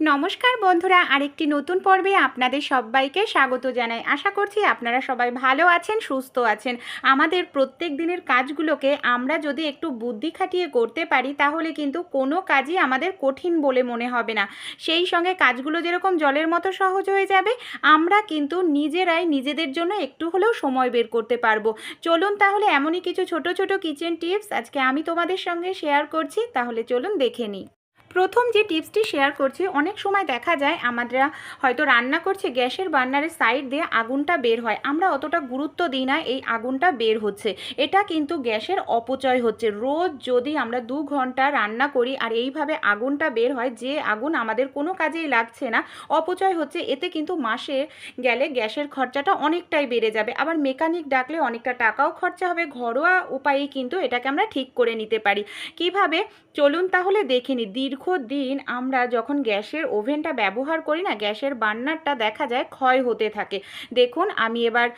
নমস্কার বন্ধুরা, আরেকটি নতুন পর্বে আপনাদের সবাইকে স্বাগত জানাই। আশা করছি আপনারা সবাই ভালো আছেন, সুস্থ আছেন। আমাদের প্রত্যেক দিনের কাজগুলোকে আমরা যদি একটু বুদ্ধি খাটিয়ে করতে পারি, তাহলে কিন্তু কোনো কাজই আমাদের কঠিন বলে মনে হবে না। সেই সঙ্গে কাজগুলো যেরকম জলের মতো সহজ হয়ে যাবে, আমরা কিন্তু নিজেরাই নিজেদের জন্য একটু হলেও সময় বের করতে পারব। চলুন তাহলে এমনই কিছু ছোট ছোট কিচেন টিপস আজকে আমি তোমাদের সঙ্গে শেয়ার করছি, তাহলে চলুন দেখে নিই। প্রথম যে টিপসটি শেয়ার করছি, অনেক সময় দেখা যায় আমরা হয়তো রান্না করছে, গ্যাসের বার্নারের সাইড দিয়ে আগুনটা বের হয়। আমরা অতটা গুরুত্ব দিই না, এই আগুনটা বের হচ্ছে। এটা কিন্তু গ্যাসের অপচয় হচ্ছে। রোজ যদি আমরা দু ঘণ্টা রান্না করি আর এইভাবে আগুনটা বের হয়, যে আগুন আমাদের কোনো কাজেই লাগছে না, অপচয় হচ্ছে। এতে কিন্তু মাসে গেলে গ্যাসের খরচাটা অনেকটাই বেড়ে যাবে। আবার মেকানিক ডাকলে অনেকটা টাকাও খরচা হবে। ঘরোয়া উপায়েই কিন্তু এটাকে আমরা ঠিক করে নিতে পারি। কীভাবে? চলুন তাহলে দেখে নিই। দীর্ঘদিন আমরা যখন গ্যাসের ওভেনটা ব্যবহার করি না, গ্যাসের বার্নারটা দেখা যায় ক্ষয় হতে থাকে। দেখুন, আমি এবার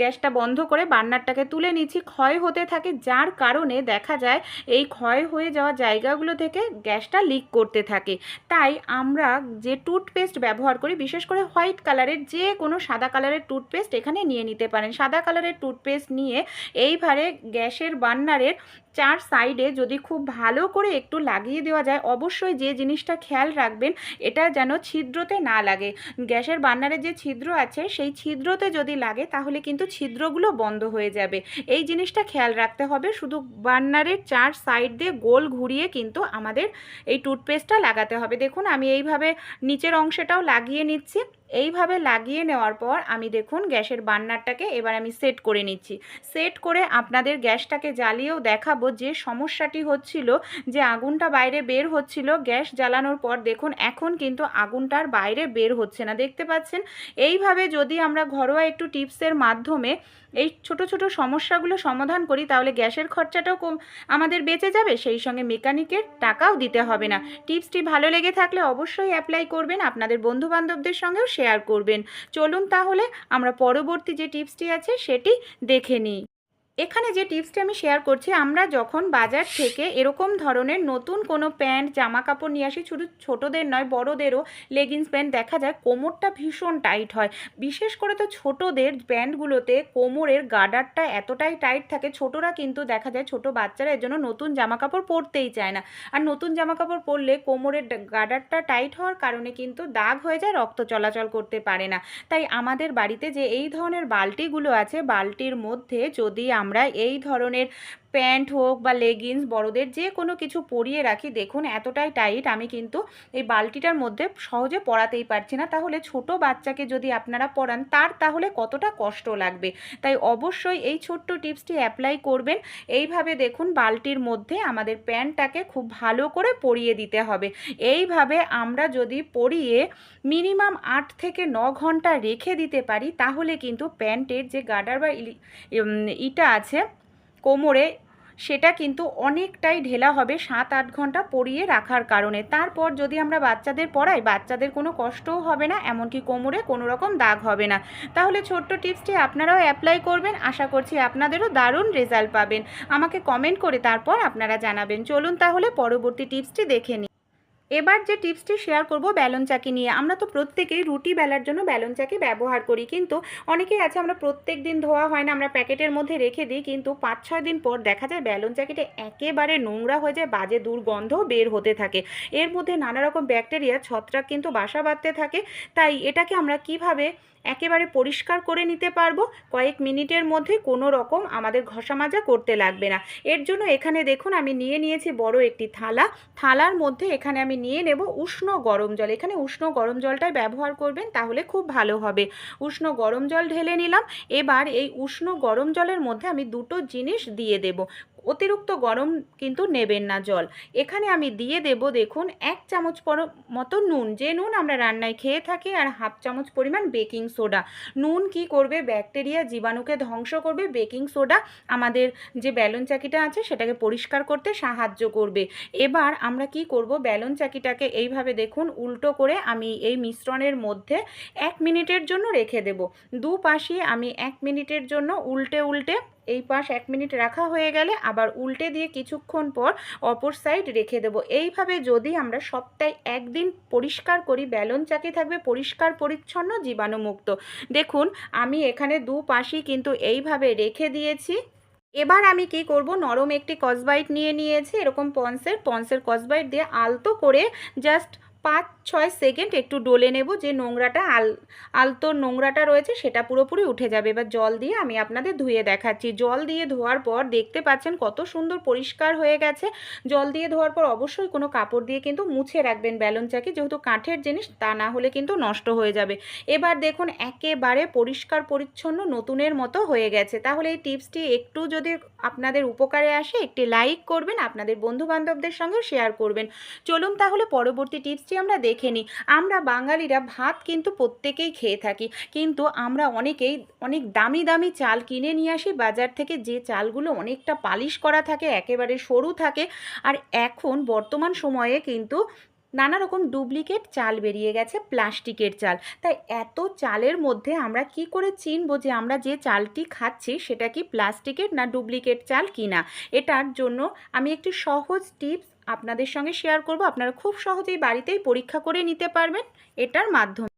গ্যাসটা বন্ধ করে বার্নারটাকে তুলে নিচ্ছি, ক্ষয় হতে থাকে, যার কারণে দেখা যায় এই ক্ষয় হয়ে যাওয়া জায়গাগুলো থেকে গ্যাসটা লিক করতে থাকে। তাই আমরা যে টুথপেস্ট ব্যবহার করি, বিশেষ করে হোয়াইট কালারের যে কোনো সাদা কালারের টুথপেস্ট এখানে নিয়ে নিতে পারেন। সাদা কালারের টুথপেস্ট নিয়ে এইভাবে গ্যাসের বার্নারের চার সাইডে যদি খুব ভালো করে একটু লাগিয়ে দেওয়া যায়, অবশ্যই যে জিনিসটা খেয়াল রাখবেন, এটা যেন ছিদ্রতে না লাগে। গ্যাসের বার্নারের যে ছিদ্র আছে, সেই ছিদ্রতে যদি লাগে, তাহলে কিন্তু ছিদ্রগুলো বন্ধ হয়ে যাবে। এই জিনিসটা খেয়াল রাখতে হবে, শুধু বার্নারের চার সাইড দিয়ে গোল ঘুরিয়ে কিন্তু আমাদের এই টুথপেস্টটা লাগাতে হবে। দেখুন, আমি এইভাবে নিচের অংশটাও লাগিয়ে নিচ্ছি। এইভাবে লাগিয়ে নেওয়ার পর আমি দেখুন গ্যাসের বার্নারটাকে এবার আমি সেট করে নিচ্ছি। সেট করে আপনাদের গ্যাসটাকে জ্বালিয়েও দেখাবো যে সমস্যাটি হচ্ছিল, যে আগুনটা বাইরে বের হচ্ছিল। গ্যাস জ্বালানোর পর দেখুন এখন কিন্তু আগুনটার বাইরে বের হচ্ছে না। দেখতে পাচ্ছেন? এইভাবে যদি আমরা ঘরোয়া একটু টিপসের মাধ্যমে এই ছোট ছোট সমস্যাগুলো সমাধান করি, তাহলে গ্যাসের খরচাটাও কম, আমাদের বেঁচে যাবে। সেই সঙ্গে মেকানিকের টাকাও দিতে হবে না। টিপসটি ভালো লেগে থাকলে অবশ্যই অ্যাপ্লাই করবেন। আপনাদের বন্ধু বান্ধবদের সঙ্গেও শেয়ার করবেন। চলুন তাহলে আমরা পরবর্তী যে টিপসটি আছে সেটি দেখে নিই। এখানে যে টিপসটি আমি শেয়ার করছি, আমরা যখন বাজার থেকে এরকম ধরনের নতুন কোনো প্যান্ট জামা কাপড় নিয়ে আসি, শুধু ছোটোদের নয়, বড়োদেরও লেগিংস প্যান্ট দেখা যায়, কোমরটা ভীষণ টাইট হয়। বিশেষ করে তো ছোটোদের প্যান্টগুলোতে কোমরের গার্ডারটা এতটাই টাইট থাকে, ছোটরা কিন্তু দেখা যায় ছোট বাচ্চারা এর জন্য নতুন জামা কাপড় পরতেই চায় না। আর নতুন জামা কাপড় পরলে কোমরের গার্ডারটা টাইট হওয়ার কারণে কিন্তু দাগ হয়ে যায়, রক্ত চলাচল করতে পারে না। তাই আমাদের বাড়িতে যে এই ধরনের বালতিগুলো আছে, বালতির মধ্যে যদি আমরা এই ধরনের প্যান্ট হোক বা লেগিংস বড়দের যে কোনো কিছু পরিয়ে রাখি। দেখুন, এতটাই টাইট আমি কিন্তু এই বালতিটার মধ্যে সহজে পরাতেই পারছি না। তাহলে ছোট বাচ্চাকে যদি আপনারা পরান, তার তাহলে কতটা কষ্ট লাগবে? তাই অবশ্যই এই ছোট্ট টিপসটি অ্যাপ্লাই করবেন। এইভাবে দেখুন, বালতির মধ্যে আমাদের প্যান্টটাকে খুব ভালো করে পরিয়ে দিতে হবে। এইভাবে আমরা যদি পরিয়ে মিনিমাম আট থেকে ন ঘণ্টা রেখে দিতে পারি, তাহলে কিন্তু প্যান্টের যে গার্ডার বা ইটা আছে কোমরে, সেটা কিন্তু অনেকটাই ঢেলা হবে সাত আট ঘণ্টা পরিয়ে রাখার কারণে। তারপর যদি আমরা বাচ্চাদের পড়াই, বাচ্চাদের কোনো কষ্টও হবে না, এমনকি কোমরে কোনো রকম দাগ হবে না। তাহলে ছোট্ট টিপসটি আপনারাও অ্যাপ্লাই করবেন। আশা করছি আপনাদেরও দারুণ রেজাল্ট পাবেন। আমাকে কমেন্ট করে তারপর আপনারা জানাবেন। চলুন তাহলে পরবর্তী টিপসটি দেখে নিই। এবার যে টিপসটি শেয়ার করব ব্যালন চাকি নিয়ে। আমরা তো প্রত্যেকেই রুটি বেলার জন্য ব্যালন চাকি ব্যবহার করি, কিন্তু অনেকেই আছে আমরা প্রত্যেক দিন ধোয়া হয় না, আমরা প্যাকেটের মধ্যে রেখে দিই, কিন্তু পাঁচ ছয় দিন পর দেখা যায় ব্যালন চাকিটা একেবারে নোংরা হয়ে যায়, বাজে দুর্গন্ধ বের হতে থাকে। এর মধ্যে নানা রকম ব্যাকটেরিয়া, ছত্রাক কিন্তু বাসা বাঁধতে থাকে, তাই এটাকে আমরা কীভাবে একেবারে পরিষ্কার করে নিতে পারব। কয়েক মিনিটের মধ্যে কোনো রকম আমাদের ঘষা মাজা করতে লাগবে না। এর জন্য এখানে দেখুন আমি নিয়ে নিয়েছি বড় একটি থালা। থালার মধ্যে এখানে আমি নিয়ে নেব উষ্ণ গরম জল। এখানে উষ্ণ গরম জলটাই ব্যবহার করবেন তাহলে খুব ভালো হবে। উষ্ণ গরম জল ঢেলে নিলাম। এবার এই উষ্ণ গরম জলের মধ্যে আমি দুটো জিনিস দিয়ে দেব। অতিরিক্ত গরম কিন্তু নেবেন না জল। এখানে আমি দিয়ে দেব দেখুন, এক চামচ পর মতো নুন। যে নুন আমরা রান্নায় খেয়ে থাকি আর হাফ চামচ পরিমাণ বেকিং সোডা। নুন কি করবে? ব্যাকটেরিয়া জীবাণুকে ধ্বংস করবে। বেকিং সোডা আমাদের যে ব্যালন চাকিটা আছে, সেটাকে পরিষ্কার করতে সাহায্য করবে। এবার আমরা কি করব? ব্যালন চাকিটাকে এইভাবে দেখুন, উল্টো করে আমি এই মিশ্রণের মধ্যে এক মিনিটের জন্য রেখে দেব। দুপাশে আমি এক মিনিটের জন্য উল্টে উল্টে এই পাশ এক মিনিট রাখা হয়ে গেলে আবার উল্টে দিয়ে কিছুক্ষণ পর অপর সাইড রেখে দেবো। এইভাবে যদি আমরা সপ্তাহে একদিন পরিষ্কার করি, ব্যালন চাকি থাকবে, পরিষ্কার, পরিচ্ছন্ন, জীবাণুমুক্ত। দেখুন, আমি এখানে দু পাশই কিন্তু এইভাবে রেখে দিয়েছি। এবার আমি কি করব? নরম একটি কসবাইট নিয়ে নিয়েছি, এরকম পন্সের। পন্সের কসবাইট দিয়ে আলতো করে জাস্ট পাঁচ ছয় সেকেন্ড একটু ডলে নেব যে নোংরাটা আল, আলতো নোংরাটা রয়েছে সেটা পুরোপুরি উঠে যাবে। এবার জল দিয়ে আমি আপনাদের ধুয়ে দেখাচ্ছি। জল দিয়ে ধোয়ার পর দেখতে পাচ্ছেন কত সুন্দর পরিষ্কার হয়ে গেছে। জল দিয়ে ধোয়ার পর অবশ্যই কোনো কাপড় দিয়ে কিন্তু মুছে রাখবেন ব্যালন চাকি, যেহেতু কাঠের জিনিস তা না হলে কিন্তু নষ্ট হয়ে যাবে। এবার দেখুন একেবারে পরিষ্কার পরিচ্ছন্ন নতুনের মতো হয়ে গেছে। তাহলে এই টিপসটি একটু যদি আপনাদের উপকারে আসে, একটি লাইক করবেন, আপনাদের বন্ধু বান্ধবদের সঙ্গে শেয়ার করবেন। চলুন তাহলে পরবর্তী টিপসটি আমরা দেখে নিই। আমরা বাঙালিরা ভাত কিন্তু প্রত্যেকেই খেয়ে থাকি। কিন্তু আমরা অনেকেই অনেক দামি দামি চাল কিনে নিয়ে আসি, বাজার থেকে যে চালগুলো অনেকটা পালিশ করা থাকে, একেবারে সরু থাকে। আর এখন বর্তমান সময়ে কিন্তু নানা রকম ডুপ্লিকেট চাল বেরিয়ে গেছে, প্লাস্টিকের চাল। তাই এত চালের মধ্যে আমরা কি করে চিনবো যে আমরা যে চালটি খাচ্ছি, সেটা কি প্লাস্টিকের না ডুপ্লিকেট চাল কিনা? এটার জন্য আমি একটি সহজ টিপস আপনাদের সঙ্গে শেয়ার করব। আপনারা খুব সহজেই বাড়িতেই পরীক্ষা করে নিতে পারবেন এটার মাধ্যমে।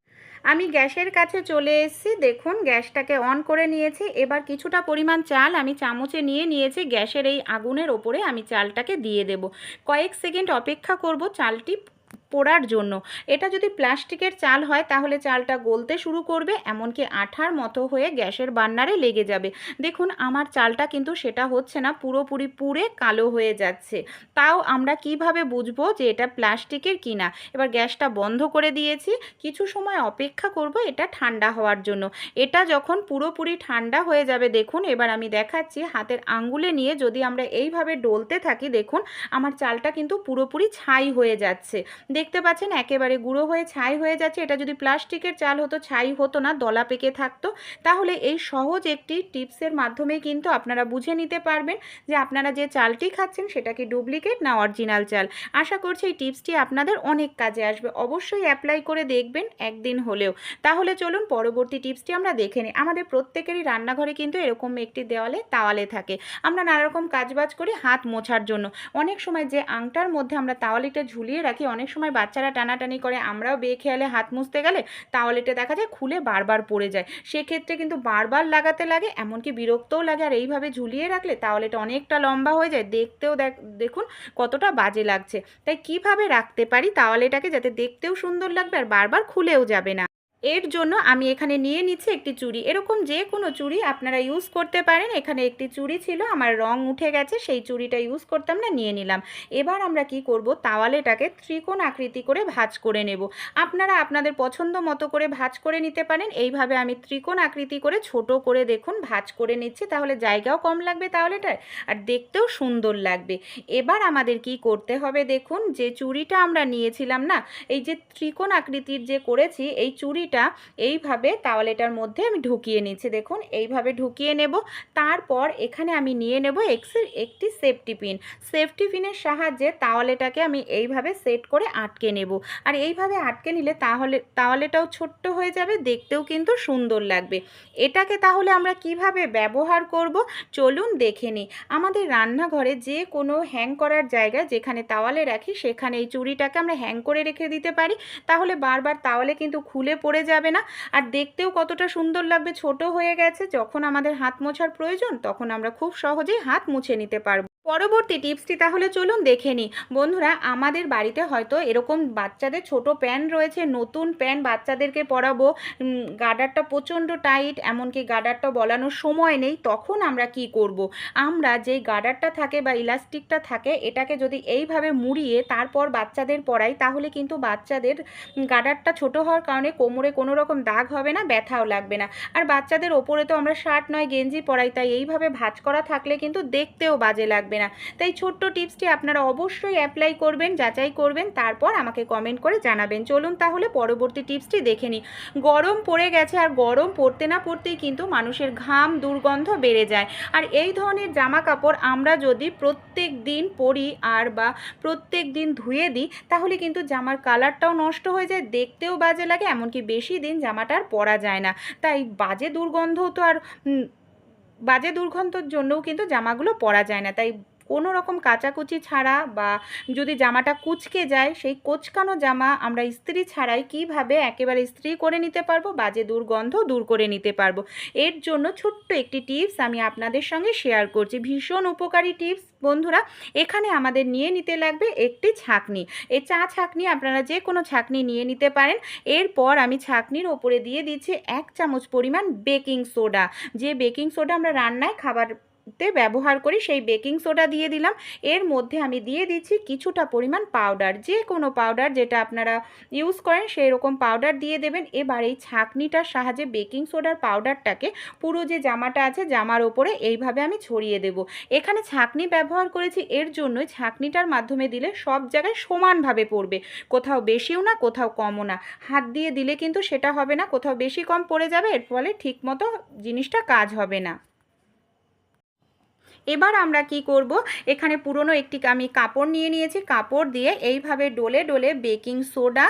আমি গ্যাসের কাছে চলে এসেছি। দেখুন, গ্যাসটাকে অন করে নিয়েছি। এবার কিছুটা পরিমাণ চাল আমি চামচে নিয়ে নিয়েছি। গ্যাসের এই আগুনের ওপরে আমি চালটাকে দিয়ে দেব। কয়েক সেকেন্ড অপেক্ষা করব। চালটি পোড়ার জন্য। এটা যদি প্লাস্টিকের চাল হয়, তাহলে চালটা গলতে শুরু করবে, এমনকি আঠার মতো হয়ে গ্যাসের বান্নারে লেগে যাবে। দেখুন, আমার চালটা কিন্তু সেটা হচ্ছে না, পুরোপুরি পুড়ে কালো হয়ে যাচ্ছে। তাও আমরা কীভাবে বুঝব যে এটা প্লাস্টিকের কিনা? এবার গ্যাসটা বন্ধ করে দিয়েছি, কিছু সময় অপেক্ষা করব এটা ঠান্ডা হওয়ার জন্য। এটা যখন পুরোপুরি ঠান্ডা হয়ে যাবে, দেখুন, এবার আমি দেখাচ্ছি হাতের আঙ্গুলে নিয়ে যদি আমরা এইভাবে ডলতে থাকি, দেখুন, আমার চালটা কিন্তু পুরোপুরি ছাই হয়ে যাচ্ছে। দেখতে পাচ্ছেন একেবারে গুঁড়ো হয়ে ছাই হয়ে যাচ্ছে। এটা যদি প্লাস্টিকের চাল হতো, ছাই হতো না, দলা পেকে থাকতো। তাহলে এই সহজ একটি টিপসের মাধ্যমে কিন্তু আপনারা বুঝে নিতে পারবেন যে আপনারা যে চালটি খাচ্ছেন সেটা কি ডুপ্লিকেট না অরিজিনাল চাল। আশা করছি এই টিপসটি আপনাদের অনেক কাজে আসবে। অবশ্যই অ্যাপ্লাই করে দেখবেন একদিন হলেও। তাহলে চলুন পরবর্তী টিপসটি আমরা দেখে নিই। আমাদের প্রত্যেকেরই রান্নাঘরে কিন্তু এরকম একটি দেওয়ালে তাওয়ালে থাকে। আমরা নানা রকম কাজবাজ করি হাত মোছার জন্য। অনেক সময় যে আংটার মধ্যে আমরা তাওয়ালিটা ঝুলিয়ে রাখি, অনেক সময় বাচ্চারা টানাটানি করে, আমরাও বেখেয়ালে হাত মুছতে গেলে তাওয়ালেটা দেখা যায় খুলে বারবার পড়ে যায়। সেক্ষেত্রে কিন্তু বারবার লাগাতে লাগে, এমনকি বিরক্তও লাগে। আর এইভাবে ঝুলিয়ে রাখলে তাওয়ালেটা অনেকটা লম্বা হয়ে যায়। দেখতেও দেখ, দেখুন কতটা বাজে লাগছে। তাই কীভাবে রাখতে পারি তাওয়ালেটাকে যাতে দেখতেও সুন্দর লাগবে আর বারবার খুলেও যাবে না। এর জন্য আমি এখানে নিয়ে নিচ্ছি একটি চুড়ি। এরকম যে কোনো চুড়ি আপনারা ইউজ করতে পারেন। এখানে একটি চুড়ি ছিল, আমার রং উঠে গেছে, সেই চুড়িটা ইউজ করতাম না, নিয়ে নিলাম। এবার আমরা কি করব? তাওয়ালেটাকে ত্রিকোণ আকৃতি করে ভাঁজ করে নেব। আপনারা আপনাদের পছন্দ মতো করে ভাঁজ করে নিতে পারেন। এইভাবে আমি ত্রিকোণ আকৃতি করে ছোট করে দেখুন, ভাঁজ করে নিচ্ছি, তাহলে জায়গাও কম লাগবে তাওয়ালেটার আর দেখতেও সুন্দর লাগবে। এবার আমাদের কি করতে হবে দেখুন, যে চুড়িটা আমরা নিয়েছিলাম না, এই যে ত্রিকোণ আকৃতির যে করেছি, এই চুড়ি চুড়িটা এইভাবে তাওয়ালেটার মধ্যে আমি ঢুকিয়ে নিচ্ছি। দেখুন, এইভাবে ঢুকিয়ে নেব। তারপর এখানে আমি নিয়ে নেব একটি সেফটি পিন। সেফটি পিনের সাহায্যে তাওয়ালেটাকে আমি এইভাবে সেট করে আটকে নেব। আর এইভাবে আটকে নিলে তাহলে তাওয়ালেটাও ছোট্ট হয়ে যাবে, দেখতেও কিন্তু সুন্দর লাগবে। এটাকে তাহলে আমরা কীভাবে ব্যবহার করব? চলুন দেখে নিই। আমাদের রান্নাঘরে যে কোনো হ্যাং করার জায়গা যেখানে তাওয়ালে রাখি, সেখানে এই চুড়িটাকে আমরা হ্যাং করে রেখে দিতে পারি। তাহলে বারবার তাওয়ালে কিন্তু খুলে পড়ে যাবে না। আর দেখতেও কতটা সুন্দর লাগবে। ছোট হয়ে গেছে। যখন আমাদের হাত মোছার প্রয়োজন, তখন আমরা খুব সহজেই হাত মুছে নিতে পারব। পরবর্তী টিপসটি তাহলে চলুন দেখে নিই। বন্ধুরা, আমাদের বাড়িতে হয়তো এরকম বাচ্চাদের ছোট প্যান্ট রয়েছে, নতুন প্যান্ট বাচ্চাদেরকে পরাবো গার্ডারটা প্রচণ্ড টাইট, এমনকি গার্ডারটা বলানোর সময় নেই, তখন আমরা কি করব। আমরা যেই গার্ডারটা থাকে বা ইলাস্টিকটা থাকে, এটাকে যদি এইভাবে মুড়িয়ে তারপর বাচ্চাদের পরাই তাহলে কিন্তু বাচ্চাদের গার্ডারটা ছোট হওয়ার কারণে কোমরে কোনো রকম দাগ হবে না, ব্যথাও লাগবে না। আর বাচ্চাদের ওপরে তো আমরা শার্ট নয়, গেঞ্জি পরাই তাই এইভাবে ভাঁজ করা থাকলে কিন্তু দেখতেও বাজে লাগবে। না। তাই ছোট্ট টিপসটি আপনারা অবশ্যই অ্যাপ্লাই করবেন, যাচাই করবেন, তারপর আমাকে কমেন্ট করে জানাবেন। চলুন তাহলে পরবর্তী টিপসটি দেখে নিই। গরম পড়ে গেছে আর গরম পড়তে না পড়তেই কিন্তু মানুষের ঘাম, দুর্গন্ধ বেড়ে যায়। আর এই ধরনের জামা কাপড় আমরা যদি প্রত্যেক দিন পরি আর বা প্রত্যেক দিন ধুয়ে দিই, তাহলে কিন্তু জামার কালারটাও নষ্ট হয়ে যায়, দেখতেও বাজে লাগে, এমনকি বেশি দিন জামাটা আর পরা যায় না। তাই বাজে দুর্গন্ধ তো আর বাজে দুর্গন্ধর জন্যও কিন্তু জামাগুলো পরা যায় না। তাই কোনো রকম কাচাকুচি ছাড়া বা যদি জামাটা কুচকে যায়, সেই কোচকানো জামা আমরা ইস্ত্রি ছাড়াই কীভাবে একেবারে ইস্ত্রি করে নিতে পারব বাজে দুর্গন্ধ দূর করে নিতে পারব? এর জন্য ছোট্ট একটি টিপস আমি আপনাদের সঙ্গে শেয়ার করছি। ভীষণ উপকারী টিপস। বন্ধুরা, এখানে আমাদের নিয়ে নিতে লাগবে একটি ছাঁকনি। এই চা ছাঁকনি আপনারা যে কোনো ছাঁকনি নিয়ে নিতে পারেন। এরপর আমি ছাঁকনির ওপরে দিয়ে দিচ্ছি এক চামচ পরিমাণ বেকিং সোডা। যে বেকিং সোডা আমরা রান্নায় খাবার তে ব্যবহার করি, সেই বেকিং সোডা দিয়ে দিলাম। এর মধ্যে আমি দিয়ে দিচ্ছি কিছুটা পরিমাণ পাউডার, যে কোনো পাউডার যেটা আপনারা ইউজ করেন সেই রকম পাউডার দিয়ে দেবেন। এবার এই ছাঁকনিটার সাহায্যে বেকিং সোডার পাউডারটাকে পুরো যে জামাটা আছে জামার ওপরে এইভাবে আমি ছড়িয়ে দেব। এখানে ছাঁকনি ব্যবহার করেছি, এর জন্যই ছাঁকনিটার মাধ্যমে দিলে সব জায়গায় সমানভাবে পড়বে। কোথাও বেশিও না, কোথাও কমও না। হাত দিয়ে দিলে কিন্তু সেটা হবে না, কোথাও বেশি কম পড়ে যাবে, এর ফলে ঠিকমতো জিনিসটা কাজ হবে না। এবার আমরা কি করব? এখানে পুরনো একটি আমি কাপড় নিয়ে নিয়েছি। কাপড় দিয়ে এইভাবে ডলে ডলে বেকিং সোডা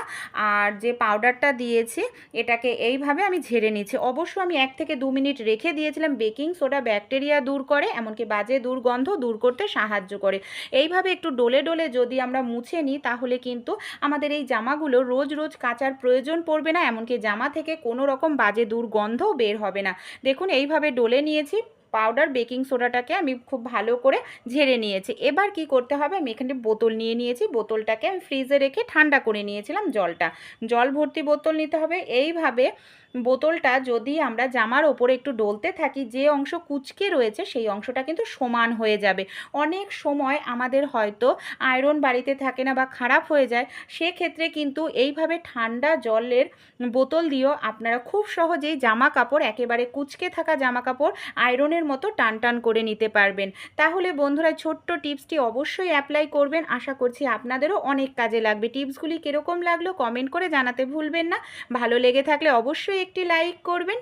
আর যে পাউডারটা দিয়েছি, এটাকে এইভাবে আমি ঝেড়ে নিচ্ছি। অবশ্য আমি এক থেকে দু মিনিট রেখে দিয়েছিলাম। বেকিং সোডা ব্যাকটেরিয়া দূর করে, এমনকি বাজে দুর্গন্ধ দূর করতে সাহায্য করে। এইভাবে একটু ডলে ডলে যদি আমরা মুছে নিই, তাহলে কিন্তু আমাদের এই জামাগুলো রোজ রোজ কাচার প্রয়োজন পড়বে না। এমনকি জামা থেকে কোনো রকম বাজে দুর্গন্ধও বের হবে না। দেখুন, এইভাবে ডলে নিয়েছি। পাউডার বেকিং সোডাটাকে আমি খুব ভালো করে ঝেড়ে নিয়েছি। এবার কি করতে হবে? আমি এখানে বোতল নিয়ে নিয়েছি। বোতলটাকে আমি ফ্রিজে রেখে ঠান্ডা করে নিয়েছিলাম জলটা। জল ভর্তি বোতল নিতে হবে। এইভাবে বোতলটা যদি আমরা জামার ওপরে একটু ডলতে থাকি, যে অংশ কুচকে রয়েছে সেই অংশটা কিন্তু সমান হয়ে যাবে। অনেক সময় আমাদের হয়তো আয়রন বাড়িতে থাকে না বা খারাপ হয়ে যায়, সেক্ষেত্রে কিন্তু এইভাবে ঠান্ডা জলের বোতল দিয়েও আপনারা খুব সহজেই জামা কাপড়, একেবারে কুচকে থাকা জামা কাপড় আয়রনের মতো টান টান করে নিতে পারবেন। তাহলে বন্ধুরা ছোট্ট টিপসটি অবশ্যই অ্যাপ্লাই করবেন। আশা করছি আপনাদেরও অনেক কাজে লাগবে। টিপসগুলি কীরকম লাগল কমেন্ট করে জানাতে ভুলবেন না। ভালো লেগে থাকলে অবশ্যই একটি লাইক করবেন।